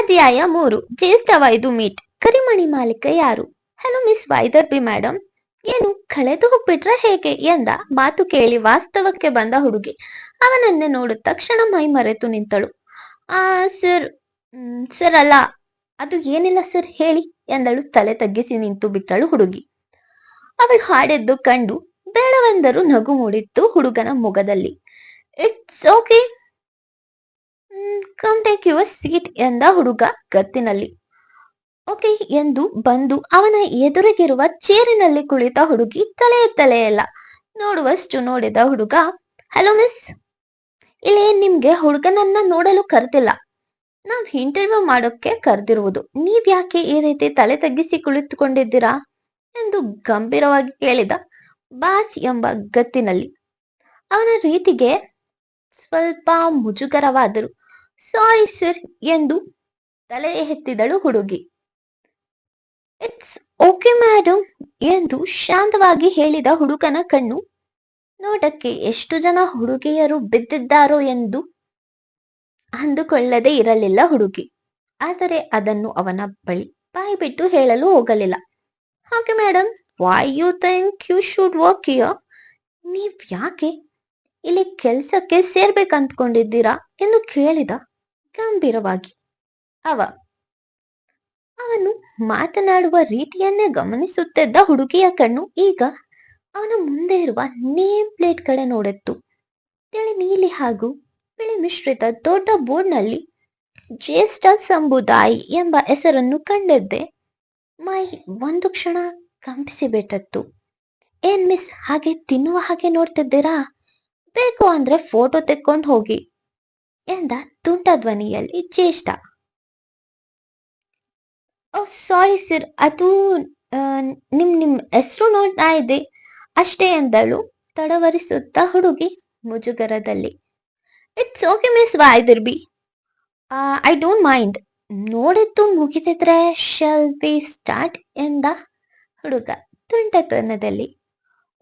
ಅಧ್ಯಾಯ ಮೂರು ಜ್ಯೇಷ್ಠವಾಯ್ದು ಮೀಟ್. ಕರಿಮಣಿ ಮಾಲೀಕ ಯಾರು? ಹಲೋ, ಮಿಸ್ ವೈದರ್ಬಿ ಮೇಡಮ್ ಏನು, ಕಳೆದು ಹೋಗ್ಬಿಟ್ರ ಹೇಗೆ ಎಂದ? ಮಾತು ಕೇಳಿ ವಾಸ್ತವಕ್ಕೆ ಬಂದ ಹುಡುಗಿ. ಅವನನ್ನೇ ನೋಡಿದ ತಕ್ಷಣ ಮೈ ಮರೆತು ನಿಂತಳು. ಆ, ಸರ್ ಸರ್ ಅಲ್ಲ, ಅದು ಏನಿಲ್ಲ ಸರ್, ಹೇಳಿ ಎಂದಳು ತಲೆ ತಗ್ಗಿಸಿ ನಿಂತು ಬಿಟ್ಟಳು ಹುಡುಗಿ. ಅವಳು ಹಾಡೆದ್ದು ಕಂಡು ಬೇಡವೆಂದರೂ ನಗು ಮೂಡಿತ್ತು ಹುಡುಗನ ಮೊಗದಲ್ಲಿ it's okay come take your seat ಎಂದ ಹುಡುಗ ಗತ್ತಿನಲ್ಲಿ ಓಕೆ ಎಂದು ಬಂದು ಅವನ ಎದುರಿಗಿರುವ ಚೇರಿನಲ್ಲಿ ಕುಳಿತ ಹುಡುಗಿ ತಲೆ ತಲೆ ಇಲ್ಲ ನೋಡುವಷ್ಟು ನೋಡಿದ ಹುಡುಗ, ಹಲೋ ಮಿಸ್, ಇಲ್ಲಿ ನಿಮ್ಗೆ ಹುಡುಗನನ್ನ ನೋಡಲು ಕರೆದಿಲ್ಲ. ನಾವ್ ಇಂಟರ್ವ್ಯೂ ಮಾಡೋಕೆ ಕರೆದಿರುವುದು. ನೀವ್ ಯಾಕೆ ಈ ರೀತಿ ತಲೆ ತಗ್ಗಿಸಿ ಕುಳಿತುಕೊಂಡಿದ್ದೀರಾ? ಎಂದು ಗಂಭೀರವಾಗಿ ಕೇಳಿದ ಬಾಸ್ ಎಂಬ ಗತ್ತಿನಲ್ಲಿ ಅವನ ರೀತಿಗೆ ಸ್ವಲ್ಪ ಮುಜುಗರವಾದರು. ಸಾರಿ ಸರ್ ಎಂದು ತಲೆ ಎತ್ತಿದಳು ಹುಡುಗಿ. ಇಟ್ಸ್ ಓಕೆ ಮ್ಯಾಡಮ್ ಎಂದು ಶಾಂತವಾಗಿ ಹೇಳಿದ ಹುಡುಗನ ಕಣ್ಣು. ನೋಡಕ್ಕೆ ಎಷ್ಟು ಜನ ಹುಡುಗಿಯರು ಬಿದ್ದಿದ್ದಾರೋ ಎಂದು ಅಂದುಕೊಳ್ಳದೆ ಇರಲಿಲ್ಲ ಹುಡುಗಿ. ಆದರೆ ಅದನ್ನು ಅವನ ಬಳಿ ಬಾಯಿ ಬಿಟ್ಟು ಹೇಳಲು ಹೋಗಲಿಲ್ಲ. ಹಾಗೆ madam why you think you should work here ನೀವ್ ಯಾಕೆ ಇಲ್ಲಿ ಕೆಲ್ಸಕ್ಕೆ ಸೇರ್ಬೇಕಂತ್ಕೊಂಡಿದ್ದೀರಾ? ಎಂದು ಕೇಳಿದ. ಗಂಭೀರವಾಗಿ. ಅವ, ಅವನು ಮಾತನಾಡುವ ರೀತಿಯನ್ನೇ ಗಮನಿಸುತ್ತಿದ್ದ ಹುಡುಗಿಯ ಕಣ್ಣು ಈಗ ಅವನ ಮುಂದೆ ಇರುವ ನೇಮ್ ಪ್ಲೇಟ್ ಕಡೆ ನೋಡಿತ್ತು. ತಿಳಿ ನೀಲಿ ಹಾಗೂ ಬಿಳಿ ಮಿಶ್ರಿತ ದೊಡ್ಡ ಬೋರ್ಡ್ನಲ್ಲಿ ಜ್ಯೇಷ್ಠ ಸಂಬುದಾಯಿ ಎಂಬ ಹೆಸರನ್ನು ಕಂಡಿದ್ದೆ. ಮೈ ಒಂದು ಕ್ಷಣ ಕಂಪಿಸಿ ಬಿಟ್ಟತ್ತು. ಏನ್ ಮಿಸ್, ಹಾಗೆ ತಿನ್ನುವ ಹಾಗೆ ನೋಡ್ತಿದ್ದೀರಾ? ಬೇಕು ಅಂದ್ರೆ ಫೋಟೋ ತೆಕ್ಕೊಂಡು ಹೋಗಿ ಎಂದ ತುಂಟ ಧ್ವನಿಯಲ್ಲಿ ಜ್ಯೇಷ್ಠ. Oh, sorry sir. ಅದು ನಿಮ್ ನಿಮ್ ಹೆಸರು ನೋಡ್ತಾ ಇದೆ ಅಷ್ಟೇ ಎಂದಳು ತಡವರಿಸುತ್ತಾ ಹುಡುಗಿ ಮುಜುಗರದಲ್ಲಿ. It's okay miss Vaidarbhi I don't mind ನೋಡಿದ್ದು ಮುಗಿದಿದ್ರೆ ಶಲ್ ಬಿ ಸ್ಟಾರ್ಟ್ ಎಂದ ಹುಡುಗ ತುಂಟತನದಲ್ಲಿ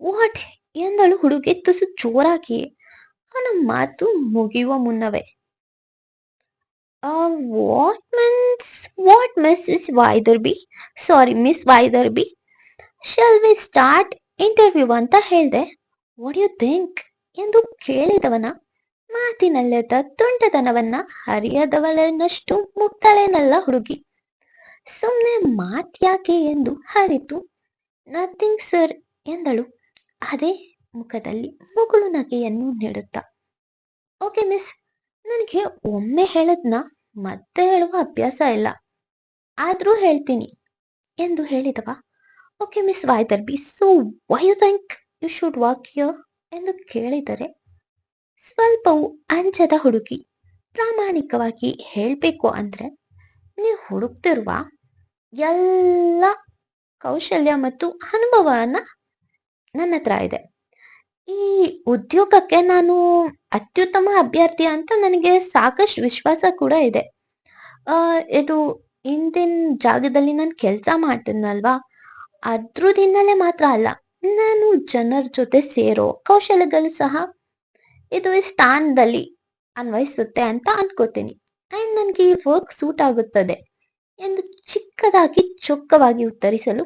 ವಾಟ್ ಎಂದಳು ಹುಡುಗಿ ತುಸು ಜೋರಾಗಿ ಅವನ ಮಾತು ಮುಗಿಯುವ ಮುನ್ನವೇ. What means what miss Vaidarbhi sorry miss Vaidarbhi shall we start interview ಅಂತ ಹೇಳಿದೆ. ವಾಟ್ ಯು ಥಿಂಕ್ ಎಂದು ಕೇಳಿದವನ ಮಾತಿನಲ್ಲೆದ್ದ ತುಂಟತನವನ್ನ ಹರಿಯದವಳನ್ನಷ್ಟು ಮುಕ್ತಳೇನಲ್ಲ ಹುಡುಗಿ. ಸುಮ್ಮನೆ ಮಾತ್ಯಾಕೆ ಎಂದು ಹರಿತು. ನಥಿಂಗ್ ಸರ್ ಎಂದಳು. ಅದೇ ಮುಖದಲ್ಲಿ ಮುಗುಳು ನಗೆಯನ್ನು ನೀಡುತ್ತಾ. ಓಕೆ ಮಿಸ್ ನನಗೆ ಒಮ್ಮೆ ಹೇಳದ್ನ ಮತ್ತೆ ಹೇಳುವ ಅಭ್ಯಾಸ ಇಲ್ಲ. ಆದ್ರೂ ಹೇಳ್ತೀನಿ ಎಂದು ಹೇಳಿದವ. Okay miss Vaidarbhi so why you think you should walk here ಎಂದು ಕೇಳಿದರೆ ಸ್ವಲ್ಪವು ಅಂಜದ ಹುಡುಗಿ ಪ್ರಾಮಾಣಿಕವಾಗಿ ಹೇಳಬೇಕು ಅಂದ್ರೆ ನೀವು ಹುಡುಕ್ತಿರುವ ಎಲ್ಲ ಕೌಶಲ್ಯ ಮತ್ತು ಅನುಭವನ ನನ್ನ ಹತ್ರ ಇದೆ. ಈ ಉದ್ಯೋಗಕ್ಕೆ ನಾನು ಅತ್ಯುತ್ತಮ ಅಭ್ಯರ್ಥಿ ಅಂತ ನನಗೆ ಸಾಕಷ್ಟು ವಿಶ್ವಾಸ ಕೂಡ ಇದೆ. ಇದು ಇಂದಿನ ಜಾಗದಲ್ಲಿ ನಾನು ಕೆಲಸ ಮಾಡ್ತೀನಲ್ವಾ ಅದ್ರದ್ದು ಹಿನ್ನೆಲೆ ಮಾತ್ರ ಅಲ್ಲ, ನಾನು ಜನರ ಜೊತೆ ಸೇರೋ ಕೌಶಲ್ಯಗಳು ಸಹ ಇದು ಈ ಸ್ಥಾನದಲ್ಲಿ ಅನ್ವಯಿಸುತ್ತೆ ಅಂತ ಅನ್ಕೋತೀನಿ. ಅಂಡ್ ನನಗೆ ಈ ವರ್ಕ್ ಸೂಟ್ ಆಗುತ್ತದೆ ಎಂದು ಚಿಕ್ಕದಾಗಿ ಚೊಕ್ಕವಾಗಿ ಉತ್ತರಿಸಲು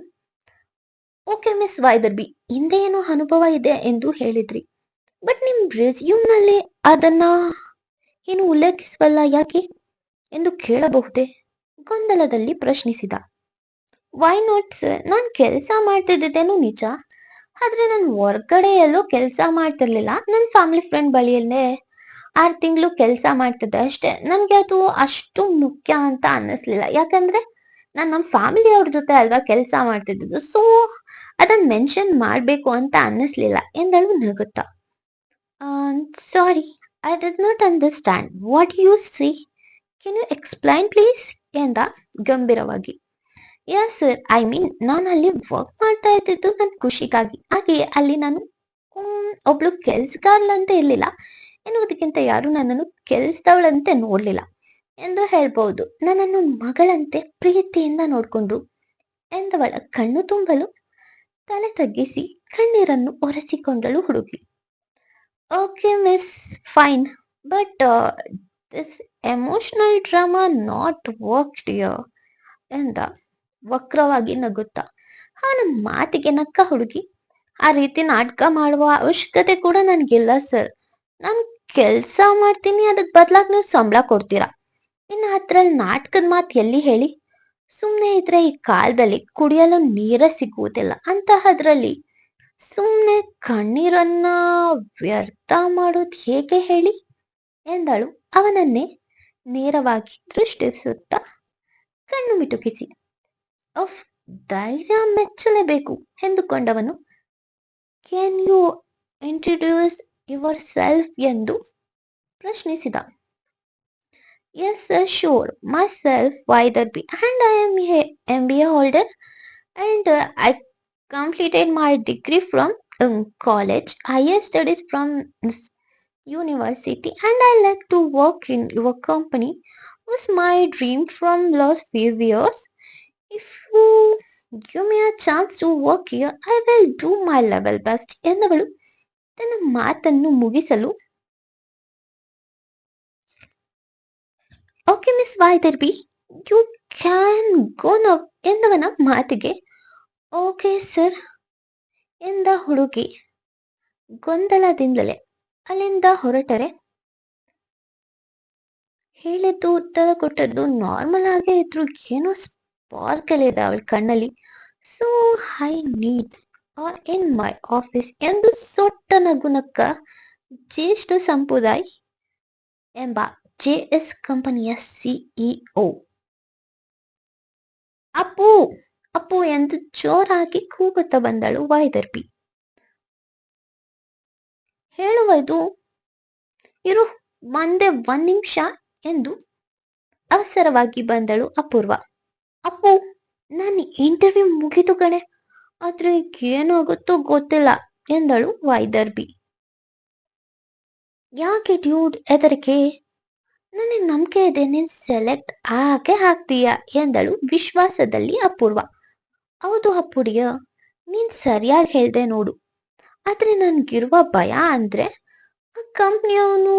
ಓಕೆ ಮಿಸ್ ವೈದರ್ಬಿ ಹಿಂದೆ ಏನೋ ಅನುಭವ ಇದೆ ಎಂದು ಹೇಳಿದ್ರಿ. ಬಟ್ ನಿಮ್ ರೆಸ್ಯೂಮ್ನಲ್ಲಿ ಅದನ್ನ ಏನು ಉಲ್ಲೇಖಿಸವಲ್ಲ ಯಾಕೆ? ಎಂದು ಕೇಳಬಹುದೇ? ಗೊಂದಲದಲ್ಲಿ ಪ್ರಶ್ನಿಸಿದ. ವೈ ನಾಟ್ ನಾನು ಕೆಲಸ ಮಾಡ್ತಿದ್ದೇನು ನಿಜ. ಆದ್ರೆ ನಾನು ಹೊರ್ಗಡೆ ಎಲ್ಲೂ ಕೆಲಸ ಮಾಡ್ತಿರ್ಲಿಲ್ಲ. ನನ್ನ ಫ್ಯಾಮಿಲಿ ಫ್ರೆಂಡ್ ಬಳಿಯಲ್ಲೇ ಆರು ತಿಂಗಳು ಕೆಲಸ ಮಾಡ್ತಿದ್ದೆ ಅಷ್ಟೇ. ನನಗೆ ಅದು ಅಷ್ಟು ಮುಖ್ಯ ಅಂತ ಅನ್ನಿಸ್ಲಿಲ್ಲ. ಯಾಕಂದ್ರೆ ನಾನು ನಮ್ಮ ಫ್ಯಾಮಿಲಿ ಅವ್ರ ಜೊತೆ ಅಲ್ವಾ ಕೆಲಸ ಮಾಡ್ತಿದ್ದು ಸೊ ಅದನ್ನ ಮೆನ್ಷನ್ ಮಾಡಬೇಕು ಅಂತ ಅನ್ನಿಸ್ಲಿಲ್ಲ. ಎಂದಳು ನಗುತ್ತಾ. Sorry I did not understand what you see can you explain please ಎಂದ ಗಂಭೀರವಾಗಿ. ಯಸ್ ಸರ್ ಐ ಮೀನ್ ನಾನು ಅಲ್ಲಿ ವರ್ಕ್ ಮಾಡ್ತಾ ಇದ್ದಿದ್ದು ನನ್ನ ಖುಷಿಗಾಗಿ. ಹಾಗೆ ಅಲ್ಲಿ ನಾನು ಒಬ್ಳು ಕೆಲ್ಸಗಾರ್ಲಂತೆ ಇರಲಿಲ್ಲ. ಎನ್ನುವುದಕ್ಕಿಂತ ಯಾರು ನನ್ನನ್ನು ಕೆಲ್ಸದವಳಂತೆ ನೋಡಲಿಲ್ಲ ಎಂದು ಹೇಳ್ಬಹುದು ನನ್ನನ್ನು ಮಗಳಂತೆ ಪ್ರೀತಿಯಿಂದ ನೋಡ್ಕೊಂಡ್ರು. ಎಂದವಳ ಕಣ್ಣು ತುಂಬಲು ತಲೆ ತಗ್ಗಿಸಿ ಕಣ್ಣೀರನ್ನು ಒರೆಸಿಕೊಂಡಳು ಹುಡುಗಿ. Okay miss fine but this emotional drama not work dear ಎಂದ ವಕ್ರವಾಗಿ ನಗುತ್ತಾ. ಅವನ ಮಾತಿಗೆ ನಕ್ಕ ಹುಡುಗಿ, ಆ ರೀತಿ ನಾಟಕ ಮಾಡುವ ಅವಶ್ಯಕತೆ ಕೂಡ ನನಗಿಲ್ಲ ಸರ್ ನಾನು ಕೆಲಸ ಮಾಡ್ತೀನಿ ಅದಕ್ಕೆ ಬದಲಾಗಿ ನೀವು ಸಂಬಳ ಕೊಡ್ತೀರಾ? ಇನ್ನು ಅದ್ರಲ್ಲಿ ನಾಟಕದ ಮಾತು ಎಲ್ಲಿ ಹೇಳಿ? ಸುಮ್ನೆ ಇದ್ರೆ ಈ ಕಾಲದಲ್ಲಿ ಕುಡಿಯಲು ನೀರ ಸಿಗುವುದಿಲ್ಲ. ಅಂತಹದ್ರಲ್ಲಿ ಸುಮ್ಮನೆ ಕಣ್ಣೀರನ್ನ ವ್ಯರ್ಥ ಮಾಡೋದು ಹೇಗೆ ಹೇಳಿ? ಎಂದಳು ಅವನನ್ನೇ ನೇರವಾಗಿ ದೃಷ್ಟಿಸುತ್ತಾ ಕಣ್ಣು ಮಿಟುಕಿಸಿ. ಅಫ್, ಧೈರ್ಯ ಮೆಚ್ಚಲೇಬೇಕು ಎಂದುಕೊಂಡವನು. Can you introduce yourself ಎಂದು ಪ್ರಶ್ನಿಸಿದ. Yes, sir, sure. Myself, Vaidarbi, and I am a MBA holder, and uh, I completed my degree from um, college, higher studies from university, and I like to work in your company. Was my dream from last few years. If you give me a chance to work here, I will do my level best ಎನ್ನವಳು ತನ್ನ ಮಾತನ್ನು ಮುಗಿಸಲು okay miss Vaidarbhi you can go now ಎಂದವನ ಮಾತಿಗೆ okay sir ಎಂದ ಹುಡುಗಿ ಗೊಂದಲದಿಂದಲೇ ಅಲ್ಲಿಂದ ಹೊರಟರೆ ಹೇಳಿದ್ದು ಉತ್ತರ ಕೊಟ್ಟದ್ದು ನಾರ್ಮಲ್ ಆಗೇ ಇದ್ರು ಏನೋ ಸ್ಪಾರ್ಕಲ್ ಇದೆ ಅವಳ ಕಣ್ಣಲ್ಲಿ so hi need in my office ಎಂದು ಸೊಟ್ಟ ನಗುನಕ್ಕ ಜ್ಯೇಷ್ಠ ಸಂಪ್ರದಾಯ ಎಂಬ ಜೆ ಎಸ್ ಕಂಪನಿಯ ಸಿಇಒ ಅಪ್ಪು ಅಪ್ಪು ಎಂದು ಜೋರಾಗಿ ಕೂಗುತ್ತಾ ಬಂದಳು ವೈದರ್ಬಿ ಹೇಳುವುದು, ಇರು, ಒಂದೇ ಒಂದ್ ನಿಮಿಷ ಎಂದು ಅವಸರವಾಗಿ ಬಂದಳು ಅಪೂರ್ವ. ಅಪ್ಪು, ನನ್ನ ಇಂಟರ್ವ್ಯೂ ಮುಗಿತು ಕಣೆ. ಆದ್ರೆ ಏನಾಗುತ್ತೋ ಗೊತ್ತಿಲ್ಲ ಎಂದಳು ವಾಯ್ದರ್ಬಿ ಯಾಕೆ ಡ್ಯೂಡ್ ಹೆದರಿಕೆ? ನನಗೆ ನಂಬಿಕೆ ಇದೆ ನೀನ್ ಸೆಲೆಕ್ಟ್ ಆಗೇ ಹಾಕ್ತೀಯ ಎಂದಳು ವಿಶ್ವಾಸದಲ್ಲಿ ಅಪೂರ್ವ. ಹೌದು ಅಪ್ಪುಡಿಯ, ನೀನ್ ಸರಿಯಾಗಿ ಹೇಳ್ದೆ ನೋಡು. ಆದ್ರೆ ನನ್ಗಿರುವ ಭಯ ಅಂದ್ರೆ ಆ ಕಂಪ್ನಿಯವನು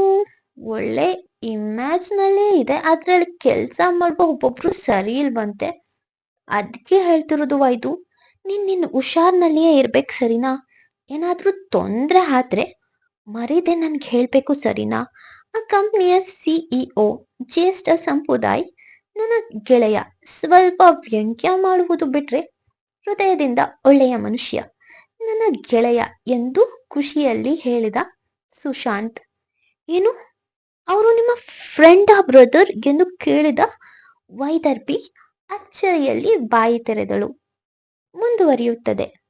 ಒಳ್ಳೆ ಇಮ್ಯಾಜ್ನಲ್ಲೇ ಇದೆ, ಅದ್ರಲ್ಲಿ ಕೆಲಸ ಮಾಡುವ ಒಬ್ಬೊಬ್ರು ಸರಿ ಇಲ್ವಂತೆ. ಅದಕ್ಕೆ ಹೇಳ್ತಿರೋದು ವೈದು, ನೀನ್ ನಿನ್ ಹುಷಾರ್ನಲ್ಲಿಯೇ ಇರ್ಬೇಕು ಸರಿನಾ? ಏನಾದ್ರೂ ತೊಂದ್ರೆ ಆದ್ರೆ ಮರೀದೆ ನನ್ಗೆ ಹೇಳ್ಬೇಕು ಸರಿನಾ? ಆ ಕಂಪ್ನಿಯ ಸಿಇಒ ಜ್ಯೇಷ್ಠ ಸಂಪ್ರದಾಯ್ ನನ್ನ ಗೆಳೆಯ ಸ್ವಲ್ಪ ವ್ಯಂಗ್ಯ ಮಾಡುವುದು ಬಿಟ್ರೆ ಹೃದಯದಿಂದ ಒಳ್ಳೆಯ ಮನುಷ್ಯ. ನನ್ನ ಗೆಳೆಯ ಎಂದು ಖುಷಿಯಲ್ಲಿ ಹೇಳಿದ ಸುಶಾಂತ್, ಏನು? ಅವರು ನಿಮ್ಮ ಫ್ರೆಂಡ್ ಬ್ರದರ್ ಎಂದು ಕೇಳಿದ ವೈದರ್ಭಿ ಅಚ್ಚರಿಯಲ್ಲಿ ಬಾಯಿ ತೆರೆದಳು. ಮುಂದುವರಿಯುತ್ತದೆ.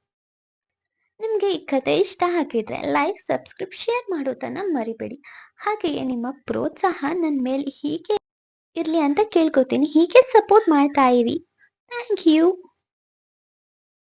ನಿಮಗೆ ಈ ಕತೆ ಇಷ್ಟ ಆಗಿದ್ರೆ ಲೈಕ್ ಸಬ್ಸ್ಕ್ರೈಬ್ ಶೇರ್ ಮಾಡೋದನ್ನ ಮರಿಬೇಡಿ. ಹಾಗೆಯೇ ನಿಮ್ಮ ಪ್ರೋತ್ಸಾಹ ನನ್ನ ಮೇಲೆ ಹೀಗೆ ಇರ್ಲಿ ಅಂತ ಕೇಳ್ಕೊತೀನಿ. ಹೀಗೆ ಸಪೋರ್ಟ್ ಮಾಡ್ತಾ ಇರಿ. Thank you